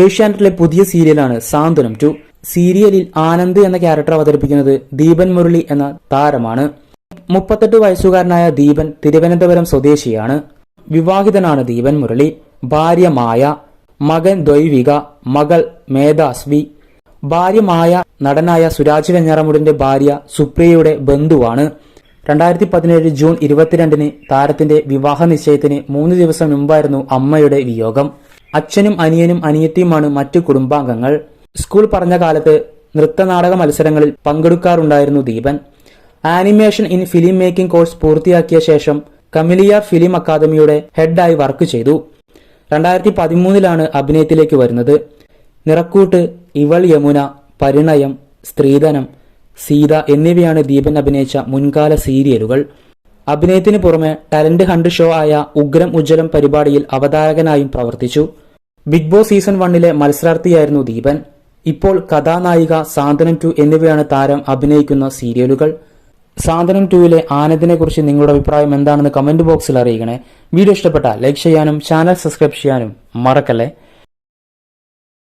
ഏഷ്യാനെറ്റിലെ പുതിയ സീരിയലാണ് സാന്ത്വനം ടു. സീരിയലിൽ ആനന്ദ് എന്ന ക്യാരക്ടർ അവതരിപ്പിക്കുന്നത് ദീപൻ മുരളി എന്ന താരമാണ്. മുപ്പത്തെട്ട് വയസ്സുകാരനായ ദീപൻ തിരുവനന്തപുരം സ്വദേശിയാണ്. വിവാഹിതനാണ് ദീപൻ മുരളി. ഭാര്യ മായ മകൻ ദൈവിക മകൾ മേധാസ്വി. ഭാര്യ മായ നടനായ സുരാജ് വെഞ്ഞാറമുടിന്റെ ഭാര്യ സുപ്രിയയുടെ ബന്ധുവാണ്. രണ്ടായിരത്തി പതിനേഴ് ജൂൺ ഇരുപത്തിരണ്ടിന് താരത്തിന്റെ വിവാഹ നിശ്ചയത്തിന് മൂന്ന് ദിവസം മുമ്പായിരുന്നു അമ്മയുടെ വിയോഗം. അച്ഛനും അനിയനും അനിയത്തിയുമാണ് മറ്റു കുടുംബാംഗങ്ങൾ. സ്കൂൾ പറഞ്ഞ കാലത്ത് നൃത്തനാടക മത്സരങ്ങളിൽ പങ്കെടുക്കാറുണ്ടായിരുന്നു Deepan. Animation in film making course പൂർത്തിയാക്കിയ ശേഷം കമിലിയ ഫിലിം അക്കാദമിയുടെ ഹെഡായി വർക്ക് ചെയ്തു. രണ്ടായിരത്തി പതിമൂന്നിലാണ് അഭിനയത്തിലേക്ക് വരുന്നത്. നിറക്കൂട്ട് ഇവൾ യമുന പരിണയം സ്ത്രീധനം സീത എന്നിവയാണ് ദീപൻ അഭിനയിച്ച മുൻകാല സീരിയലുകൾ. അഭിനയത്തിന് പുറമെ ടാലന്റ് ഹണ്ട് ഷോ ആയ ഉഗ്രം ഉജ്ജ്വലം പരിപാടിയിൽ അവതാരകനായും പ്രവർത്തിച്ചു. ബിഗ് ബോസ് സീസൺ വണ്ണിലെ മത്സരാർത്ഥിയായിരുന്നു ദീപൻ. ഇപ്പോൾ കഥാനായിക സാന്ത്വനം ടു എന്നിവയാണ് താരം അഭിനയിക്കുന്ന സീരിയലുകൾ. സാന്ത്വനം ടുവിലെ ആനന്ദിനെ കുറിച്ച് നിങ്ങളുടെ അഭിപ്രായം എന്താണെന്ന് കമന്റ് ബോക്സിൽ അറിയിക്കണേ. വീഡിയോ ഇഷ്ടപ്പെട്ടാൽ ലൈക്ക് ചെയ്യാനും ചാനൽ സബ്സ്ക്രൈബ് ചെയ്യാനും മറക്കല്ലേ?